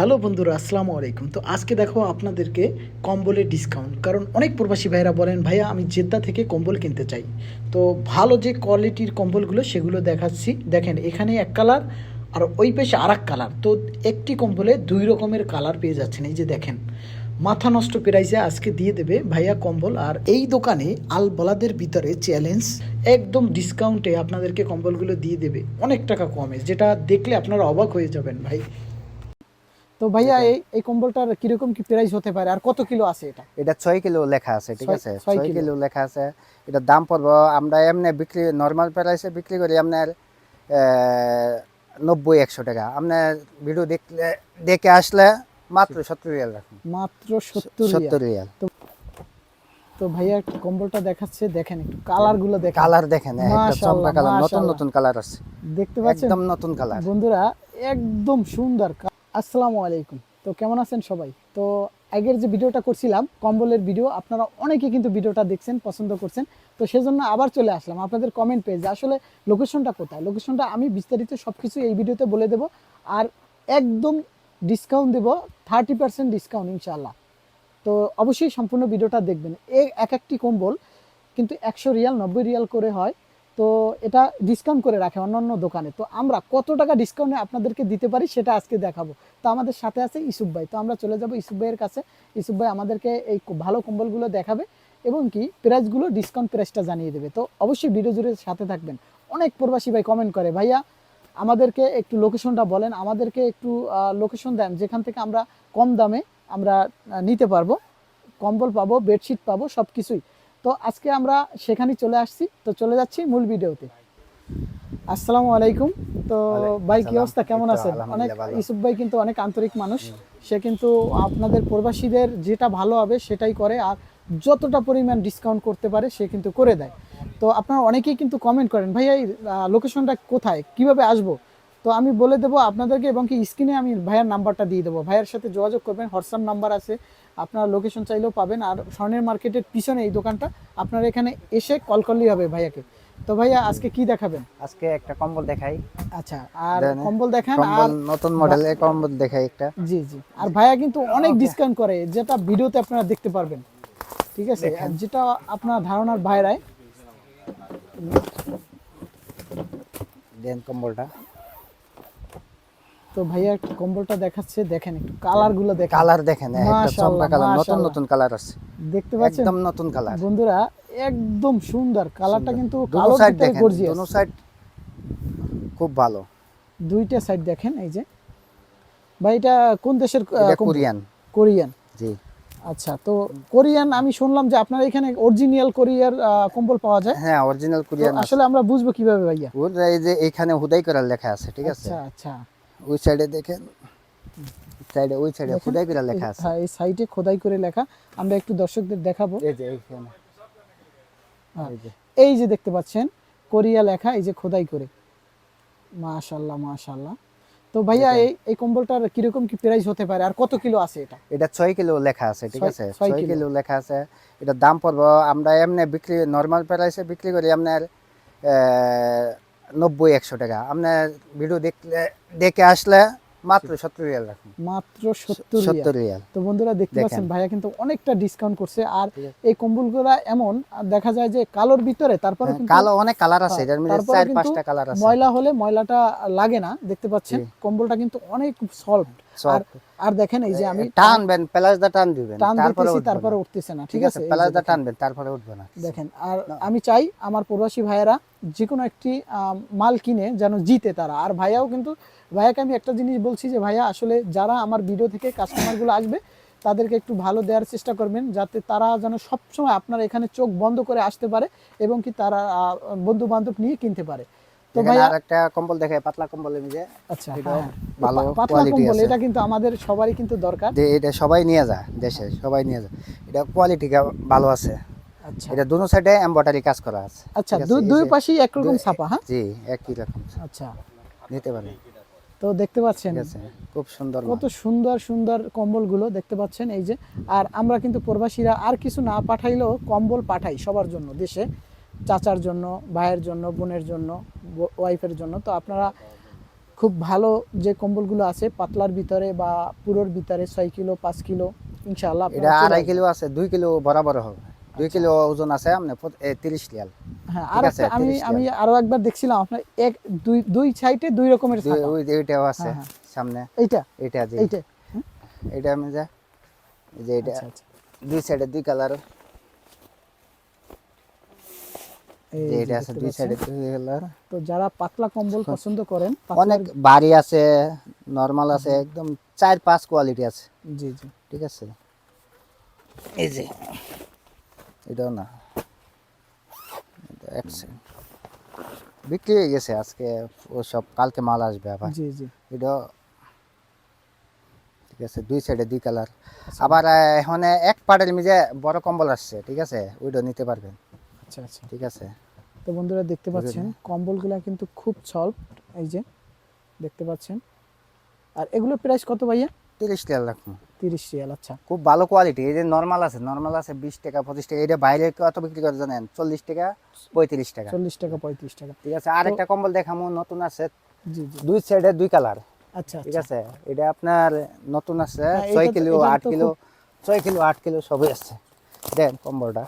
Hello বন্ধুরা, আসসালামু আলাইকুম। তো আজকে দেখো আপনাদেরকে কম্বলের ডিসকাউন্ট কারণ অনেক প্রবাসী ভাইরা বলেন, ভাইয়া, আমি জেদ্দা থেকে কম্বল কিনতে চাই। তো ভালো যে কোয়ালিটির কম্বলগুলো, সেগুলো দেখাচ্ছি। দেখেন, এখানে এক কালার আর ওই পেশে আর এক কালার তো একটি কম্বলে দুই রকমের কালার পেয়ে যাচ্ছেন। এই যে দেখেন, মাথা নষ্ট প্রাইসে আজকে দিয়ে দেবে ভাইয়া কম্বল। আর এই দোকানে আল বলাদের ভিতরে চ্যালেঞ্জ একদম ডিসকাউন্টে আপনাদেরকে কম্বলগুলো দিয়ে দেবে। অনেক টাকা কমে, যেটা দেখলে আপনারা অবাক হয়ে যাবেন ভাই। তো ভাইয়া এই এই কম্বলটার কীরকম কি প্রাইস হতে পারে? আর কত কিলো আছে এটা? এটা ছয় কিলো লেখা আছে ঠিক আছে? ছয় কিলো। লেখা আছে। এটার দাম পড়ব আমরা এমনি বিক্রি নর্মাল প্রাইসে বিক্রি করি আপনার নব্বই একশো টাকা। আপনার ভিডিও দেখলে দেখে আসলে মাত্র সত্তর রিয়াল রাখুন। মাত্র সত্তর রিয়াল। তো ভাইয়া কম্বলটা দেখাচ্ছে দেখেন একটু কালারগুলো দেখেন। কালার দেখেন একটা চম্পা কালার নতুন নতুন কালার আছে দেখতে পাচ্ছেন? একদম নতুন কালার বন্ধুরা একদম সুন্দর আসসালামু আলাইকুম। তো কেমন আছেন সবাই? তো আগের যে ভিডিওটা করছিলাম, কম্বলের ভিডিও, আপনারা অনেকে কিন্তু ভিডিওটা দেখছেন, পছন্দ করছেন। তো সেজন্য আবার চলে আসলাম। আপনাদের কমেন্ট পেজে আসলে লোকেশনটা কোথায়? লোকেশনটা আমি বিস্তারিত সব কিছু এই ভিডিওতে বলে দেব। আর একদম ডিসকাউন্ট দেব থার্টি পার্সেন্ট ডিসকাউন্ট ইনশাআল্লাহ। তো অবশ্যই সম্পূর্ণ ভিডিওটা দেখবেন। এই এক একটি কম্বল কিন্তু একশো রিয়াল, নব্বই রিয়াল করে হয়। তো এটা ডিসকাউন্ট করে রাখে অন্যান্য দোকানে। তো আমরা কত টাকা ডিসকাউন্টে আপনাদেরকে দিতে পারি সেটা আজকে দেখাবো। তো আমাদের সাথে আছে ইসুফ ভাই। তো আমরা চলে যাব ইসুফ ভাইয়ের কাছে। ইসুফ ভাই আমাদেরকে এই ভালো কম্বলগুলো দেখাবে এবং কি প্রাইসগুলো ডিসকাউন্ট প্রাইসটা জানিয়ে দেবে। তো অবশ্যই ভিডিও জুড়ে সাথে থাকবেন। অনেক প্রবাসী ভাই কমেন্ট করে, ভাইয়া, আমাদেরকে একটু লোকেশনটা বলেন। আমাদেরকে একটু লোকেশন দেন। যেখান থেকে আমরা কম দামে আমরা নিতে পারব। কম্বল পাবো বেডশিট পাবো সব কিছুই তো আজকে আমরা সেখানে চলে আসছি। তো চলে যাচ্ছি মূল ভিডিওতে। আসসালামু আলাইকুম। তো ভাই কি। অবস্থা? কেমন আছেন? অনেক ইসুফ ভাই কিন্তু অনেক আন্তরিক মানুষ। সে কিন্তু আপনাদের প্রবাসীদের যেটা ভালো হবে সেটাই করে আর যতটা পরিমাণ ডিসকাউন্ট করতে পারে সে কিন্তু করে দেয়। তো আপনারা অনেকেই কিন্তু কমেন্ট করেন ভাই এই লোকেশনটা কোথায়? কীভাবে আসব? তো আমি বলে দেবো আপনাদেরকে এবং কি স্ক্রিনে আমি ভাইয়ের নাম্বারটা দিয়ে দেবো। ভাইয়ের সাথে যোগাযোগ করবেন হোয়াটসঅ্যাপ নাম্বার আছে। আপনারা লোকেশন চাইলেও পাবেন। আর স্বর্ণের মার্কেটের পিছনে এই দোকানটা আপনারা এখানে এসে কল করলেই হবে ভাইয়াকে। তো ভাইয়া আজকে কি দেখাবেন? আজকে একটা কম্বল দেখাই। আচ্ছা আর কম্বল দেখান আর নতুন মডেলের কম্বল দেখাই একটা। জি জি। আর ভাইয়া কিন্তু অনেক ডিসকাউন্ট করে যেটা ভিডিওতে আপনারা দেখতে পারবেন। ঠিক আছে? যেটা আপনার ধারণার বাইরায় দেন কম্বলটা। তো ভাইয়া একটু কম্বলটা দেখাচ্ছে দেখেন একটু কালারগুলো দেখেন। কালার দেখেন একটা চম্পা কালার নতুন নতুন কালার আছে দেখতে পাচ্ছেন? একদম নতুন কালার। বন্ধুরা একদম সুন্দর। কালারটা কিন্তু কালো সাইড দেখেন গর্জিয়াস সাইড খুব ভালো। দুইটা সাইড দেখেন এই যে। ভাই এটা কোন দেশের? কোরিয়ান। কোরিয়ান? জি। আচ্ছা তো কোরিয়ান আমি শুনলাম যে আপনার এখানে অরিজিনাল কোরিয়ার কম্বল পাওয়া যায়। হ্যাঁ অরিজিনাল কোরিয়ান আসলে আমরা বুঝব কীভাবে ভাইয়া? এই যে এখানে হুদাই করার লেখা আছে ঠিক আছে? আচ্ছা আচ্ছা। ওই সাইডে দেখেন সাইডে ওই সাইডে দেখেন, হুদাই করার লেখা আছে। হ্যাঁ এই সাইটে খোদাই করে লেখা। আমরা একটু দর্শকদের দেখাবো। এই যে এইখানে। হ্যাঁ। এই যে। দেখতে পাচ্ছেন কোরিয়া লেখা এই যে খোদাই করে। মাশাল্লাহ মাশাল্লাহ তো ভাইয়া এই এই কম্বলটার কীরকম কি প্রাইস হতে পারে? আর কত কিলো আছে এটা? এটা ছয় কিলো লেখা আছে ঠিক আছে? ছয় ছয় কিলো। কিলো লেখা আছে। এটার দাম পড়ব আমরা এমনি বিক্রি নর্মাল প্রাইসে বিক্রি করি আপনার নব্বই একশো টাকা। আপনার ভিডিও দেখলে দেখে আসলে মাত্র সত্তর রিয়াল রাখুন। মাত্র সত্তর সত্তর রিয়াল। তো বন্ধুরা দেখতে পাচ্ছেন ভাইয়া কিন্তু অনেকটা ডিসকাউন্ট করছে। আর। এই কম্বলগুলো এমন দেখা যায় যে কালোর ভিতরে তারপরে কালো অনেক কালার আছে হ্যাঁ, এটার মধ্যে চার পাঁচটা কালার আছে। ময়লা হলে ময়লাটা লাগে না দেখতে পাচ্ছেন? কম্বলটা কিন্তু অনেক সফট আর দেখেন এই যে আমি টানবেন প্লাস দা টান দিবেন তারপরে তারপরে উঠতেছে না ঠিক আছে। টানবেন তারপরে উঠবে না। দেখেন আর আমি চাই আমার প্রবাসী ভাইয়েরা যে কোনো একটি মাল কিনে যেন জিতে তারা। আর ভাইয়াও কিন্তু ভাইয়াকে আমি একটা জিনিস বলছি যে ভাইয়া আসলে যারা আমার ভিডিও থেকে কাস্টমারগুলো আসবে তাদেরকে একটু ভালো দেওয়ার চেষ্টা করবেন যাতে তারা যেন সবসময় আপনার এখানে চোখ বন্ধ করে আসতে পারে এবং কি তারা বন্ধু বান্ধব নিয়ে কিনতে পারে। তো এখানে ভাইয়া কম্বল দেখায় পাতলা কম্বলের মধ্যে আচ্ছা হ্যাঁ, ভালো পা- পাতলা quality কম্বল আছে। এটা কিন্তু আমাদের সবারই কিন্তু দরকার। যে এটা সবাই নিয়ে যায় দেশে সবাই নিয়ে যায় এটা কোয়ালিটি ভালো আছে। আচ্ছা। এটা দুনো সাইডে এমব্রয়ডারি কাজ করা আছে। আচ্ছা ঠিক আছে? দু- এই দুই পাশেই একরকম ছাপা হ্যাঁ? জি একই রকম আচ্ছা। নিতে পারেন। তো দেখতে পাচ্ছেন খুব সুন্দর কত। সুন্দর সুন্দর কম্বলগুলো দেখতে পাচ্ছেন এই যে। আর আমরা কিন্তু প্রবাসীরা আর কিছু না পাঠাইলেও কম্বল পাঠাই সবার জন্য দেশে। চাচার জন্য ভাইয়ের জন্য বোনের জন্য। ওয়াইফের জন্য। তো আপনারা খুব ভালো যে কম্বলগুলো আছে পাতলার ভিতরে বা পুরোর ভিতরে ছয় কিলো পাঁচ কিলো ইনশাআল্লাহ এটা আড়াই কিলো আছে দুই কিলো বরাবর হবে। দুই কিলো ওজন আছে আপনার তিরিশ রিয়াল। হ্যাঁ আর আমি আমি আরও একবার দেখছিলাম আপনার এক দুই দুই সাইডে দুই রকমের ওইটাও আছে হ্যাঁ, হ্যাঁ। সামনে। এইটা? যে এইটা? এটা আমি যা যে এটা আচ্ছা আচ্ছা। দুই সাইডে দুই কালার এই যে যে এটা আছে দুই। সাইডে তো যারা পাতলা কম্বল পছন্দ করেন অনেক আছে নর্মাল আছে একদম চার পাঁচ কোয়ালিটি আছে। জি জি। ঠিক আছে? এই যে এটাও না। এক। বিক্রি হয়ে গেছে আজকে ও সব কালকে মাল আসবে আবার। জি জি। এটা ঠিক আছে দুই সাইডে দুই কালার আচ্ছা। আবার এখন এক পাড়ের মিজে বড় কম্বল আসছে ঠিক আছে? ওইটা নিতে পারবেন। আচ্ছা আচ্ছা। ঠিক আছে। তো বন্ধুরা দেখতে পাচ্ছেন কম্বলগুলো কিন্তু খুব সফট এই যে দেখতে পাচ্ছেন। আর এগুলো প্রাইস কত ভাইয়া? তিরিশ টাকা রাখুন। তিরিশ রিয়াল আচ্ছা। খুব ভালো কোয়ালিটি এই যে নর্মাল আছে নর্মাল আছে বিশ টাকা পঁচিশ টাকা এটা বাইরে কত বিক্রি করে জানেন? চল্লিশ টাকা পঁয়ত্রিশ টাকা। চল্লিশ টাকা পঁয়ত্রিশ টাকা। ঠিক আছে আর একটা কম্বল দেখামো নতুন আছে দুই সাইডে দুই কালার। আচ্ছা ঠিক আচ্ছা। আছে এটা আপনার নতুন আছে হ্যাঁ, ছয় কিলো আট কিলো ছয় কিলো আট কিলো সবই আছে। দেন কম্বলটা।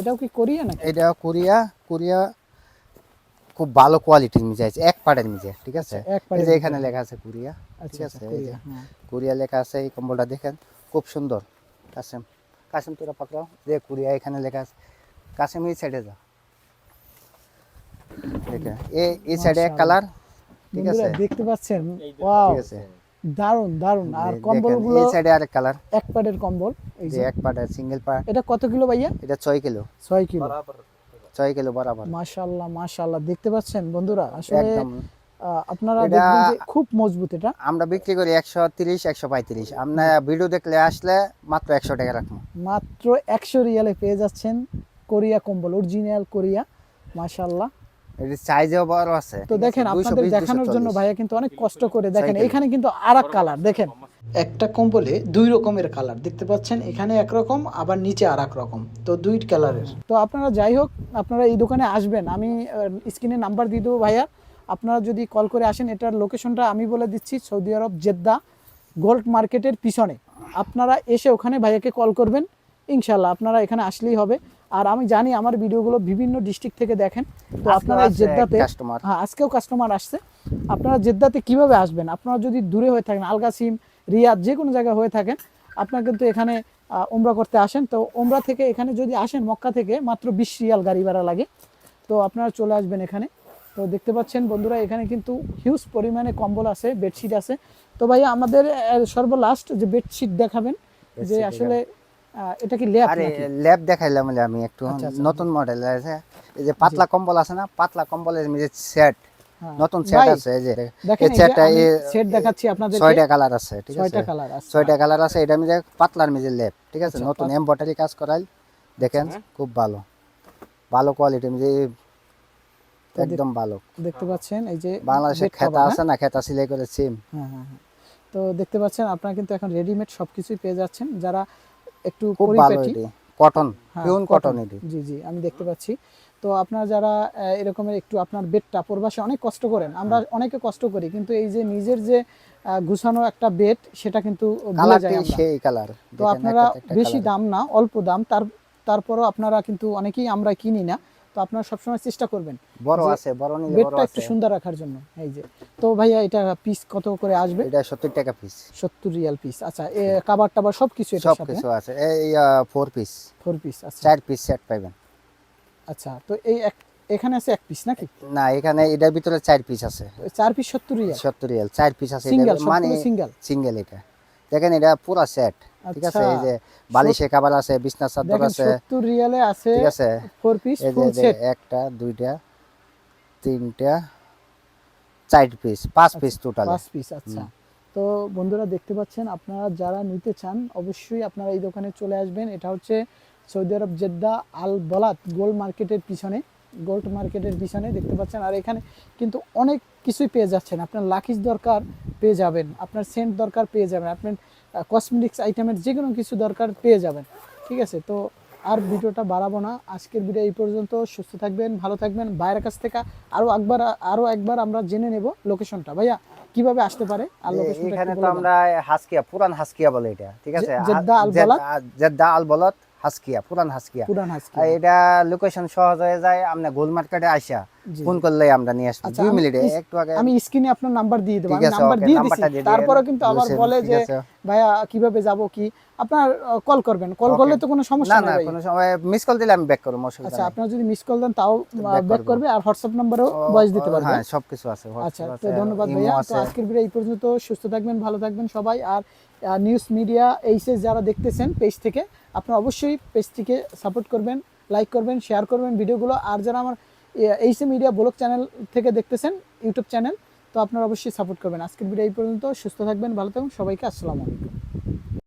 এটাও কি করিয়ে নাকি? এটা কোরিয়া কোরিয়া খুব ভালো কোয়ালিটির মিজে আছে এক পাড়ের মিজে ঠিক আছে? এই যে এখানে লেখা আছে কোরিয়া আচ্ছা ঠিক আচ্ছা আছে? হ্যাঁ। কোরিয়া লেখা আছে এই কম্বলটা দেখেন খুব সুন্দর কাসেম। কাসেম তোরা পাকড়াও যে কোরিয়া এখানে লেখা আছে কাসেম এই সাইডে যা। এই এই সাইডে এক কালার ঠিক আছে? দেখতে পাচ্ছেন? ওয়াও। ঠিক আছে। দারুণ দারুণ আর দেখেন, কম্বলগুলো এই সাইডে আরেক কালার এক পাটের কম্বল এই যে। এক সিঙ্গেল এটা কত কিলো ভাইয়া? এটা ছয় কিলো। ছয় কিলো। ছয় কিলো বরাবর। মাশাআল্লাহ মাশাআল্লাহ। দেখতে পাচ্ছেন বন্ধুরা আসলে আপনারা দেখবেন যে খুব মজবুত এটা। আমরা বিক্রি করি একশো তিরিশ একশো পঁয়ত্রিশ। আপনার ভিডিও দেখলে আসলে মাত্র একশো টাকা রাখব। মাত্র একশো রিয়ালে পেয়ে যাচ্ছেন কোরিয়া কম্বল অরিজিনাল কোরিয়া মাশাআল্লাহ। সাইজেও বড় আছে। তো দেখেন আপনাদের দেখানোর জন্য ভাইয়া কিন্তু অনেক কষ্ট করে দেখেন এখানে কিন্তু আর এক কালার দেখেন। একটা কম্বলে দুই রকমের কালার দেখতে পাচ্ছেন এখানে একরকম আবার নিচে আর এক রকম তো দুই কালারের তো আপনারা যাই হোক আপনারা এই দোকানে আসবেন আমি স্ক্রিনে নাম্বার দিয়ে দেবো ভাইয়া। আপনারা যদি কল করে আসেন এটার লোকেশনটা আমি বলে দিচ্ছি সৌদি আরব জেদ্দা গোল্ড মার্কেটের পিছনে। আপনারা এসে ওখানে ভাইয়াকে কল করবেন ইনশাল্লাহ আপনারা এখানে আসলেই হবে। আর আমি জানি আমার ভিডিওগুলো বিভিন্ন ডিস্ট্রিক্ট থেকে দেখেন। তো আপনারা জেদ্দাতে হ্যাঁ আজকেও কাস্টমার আসছে। আপনারা জেদ্দাতে কীভাবে আসবেন? আপনারা যদি দূরে হয়ে থাকেন আলগাসিম রিয়াদ যে কোনো জায়গায় হয়ে থাকেন আপনারা কিন্তু এখানে ওমরা করতে আসেন। তো ওমরা থেকে এখানে যদি আসেন মক্কা থেকে মাত্র বিশ রিয়াল গাড়ি ভাড়া লাগে। তো আপনারা চলে আসবেন এখানে। তো দেখতে পাচ্ছেন বন্ধুরা এখানে কিন্তু হিউজ পরিমাণে কম্বল আছে বেডশিট আছে। তো ভাইয়া আমাদের সর্বলাস্ট যে বেডশিট দেখাবেন যে আসলে এটা কি ল্যাপ আরে ল্যাব দেখাইলাম আমি একটু আচ্ছা, আচ্ছা। নতুন মডেল আছে এই যে পাতলা কম্বল আছে না পাতলা কম্বলের যে সেট হ্যাঁ। নতুন সেট আছে এই যে এই এই সেটটা এই সেট দেখাচ্ছি আপনাদের ছয়টা কালার আছে ঠিক আছে? ছয়টা কালার আছে। ছয়টা কালার আছে এটা মিজে পাতলার মিজে লেপ ঠিক আছে? আচ্ছা, নতুন এমব্রয়ডারি কাজ করাই দেখেন খুব ভালো। ভালো কোয়ালিটি মিজে একদম ভালো। দেখতে পাচ্ছেন এই যে বাংলাদেশে খেতা হ্যাঁ? আছে না খেতা সিলাই করে সিম হ্যাঁ হ্যাঁ হ্যাঁ। তো দেখতে পাচ্ছেন আপনারা কিন্তু এখন রেডিমেড সবকিছুই পেয়ে যাচ্ছেন। যারা একটু পরিপাটি। কটন হ্যাঁ, পিওন কটন এটি। জি জি আমি দেখতে পাচ্ছি। তো আপনারা যারা এরকম এরকমের একটু আপনার বেডটা প্রবাসে অনেক কষ্ট করেন আমরা অনেকে কষ্ট করি কিন্তু এই যে নিজের যে গুছানো একটা বেড সেটা কিন্তু ভুলে যায় আমরা। সেই কালার তো আপনারা বেশি দাম না অল্প দাম। তার তারপরও আপনারা কিন্তু অনেকেই আমরা কিনি না। তো আপনারা সবসময় চেষ্টা করবেন বড় আছে বড় নিলে বড় বেডটা একটু সুন্দর রাখার জন্য। এই যে তো ভাইয়া এটা পিস কত করে আসবে? এটা সত্তর টাকা পিস সত্তর রিয়াল পিস আচ্ছা এ কাবার টাবার সব কিছু এটার সব কিছু আছে। এই ফোর পিস ফোর পিস আচ্ছা। চার পিস সেট পাইবেন। আচ্ছা তো এই এক এখানে আছে এক পিস নাকি? না এখানে এটার ভিতরে চার পিস আছে। ওই চার পিস সত্তর রিয়াল সত্তর রিয়াল চার পিস আছে। সিঙ্গেল এটা মানে সিঙ্গেল সিঙ্গেল এটা। দেখেন এটা পুরা সেট ঠিক আছে? আচ্ছা। এই যে বালিশে আছে বিছনা চাদর আছে। রিয়ালে আছে ঠিক আছে? ফোর পিস ফুল সেট একটা দুইটা তিনটা চার পিস পাঁচ পিস টোটাল পাঁচ পিস আচ্ছা। তো বন্ধুরা দেখতে পাচ্ছেন আপনারা যারা নিতে চান অবশ্যই আপনারা এই দোকানে চলে আসবেন। এটা হচ্ছে Saudi Arab Jeddah Al Balad gold মার্কেটের পিছনে গোল্ড মার্কেটের পিছনে দেখতে পাচ্ছেন। আর এখানে কিন্তু অনেক কিছুই পেয়ে যাচ্ছেন। আপনার লাকিজ দরকার পেয়ে যাবেন আপনার সেন্ট দরকার পেয়ে যাবেন। আপনার কসমেটিক্স আইটেমের যে কোনো কিছু দরকার পেয়ে যাবেন। ঠিক আছে? তো আর ভিডিওটা বাড়াবো না। আজকের ভিডিও এই পর্যন্ত। সুস্থ থাকবেন ভালো থাকবেন। বাইরের কাছ থেকে আরও একবার আরও একবার আমরা জেনে নেব লোকেশনটা ভাইয়া কীভাবে আসতে পারে আর এখানে তো আমরা হাসকিয়া পুরান হাসকিয়া বলে এটা। ঠিক আছে? জেদ্দা আল? আ- জেদ্দা আল বলত হাসকিয়া পুরান হাসকিয়া। পুরান হাসকি আর এটা লোকেশন সহজ হয়ে যায়। আমরা গোল মার্কেটে আসা ফোন। করলে আমরা নিয়ে আসব। আচ্ছা, দুই মিনিটে একটু আগে আমি স্ক্রিনে আপনার নাম্বার দিয়ে দেবো। নাম্বার দিয়ে দিছি। তারপরে কিন্তু আবার বলে যে। ভাইয়া কীভাবে যাব কি? আপনার কল করবেন। কল করলে তো কোনো সমস্যা না না কোনো সময় মিস কল দিলে আমি ব্যাক করব অসুবিধা আচ্ছা নেই। আপনার যদি মিস কল দেন তাও ব্যাক করবে। আর হোয়াটসঅ্যাপ নাম্বারেও ভয়েস দিতে ও, পারবে। হ্যাঁ সবকিছু আছে আচ্ছা তো ধন্যবাদ ভাইয়া। তো আজকের ভিডিও এই পর্যন্ত। সুস্থ থাকবেন ভালো থাকবেন সবাই। আর নিউজ মিডিয়া এইচএস যারা দেখতেছেন পেজ থেকে আপনারা অবশ্যই পেজটিকে সাপোর্ট করবেন লাইক করবেন শেয়ার করবেন ভিডিওগুলো আর যারা আমার এইচএ মিডিয়া ব্লগ চ্যানেল থেকে দেখতেছেন, ইউটিউব চ্যানেল, তো আপনারা অবশ্যই সাপোর্ট করবেন। আজকের ভিডিও এই পর্যন্ত, সুস্থ থাকবেন, ভালো থাকবেন, সবাইকে আসসালামু আলাইকুম।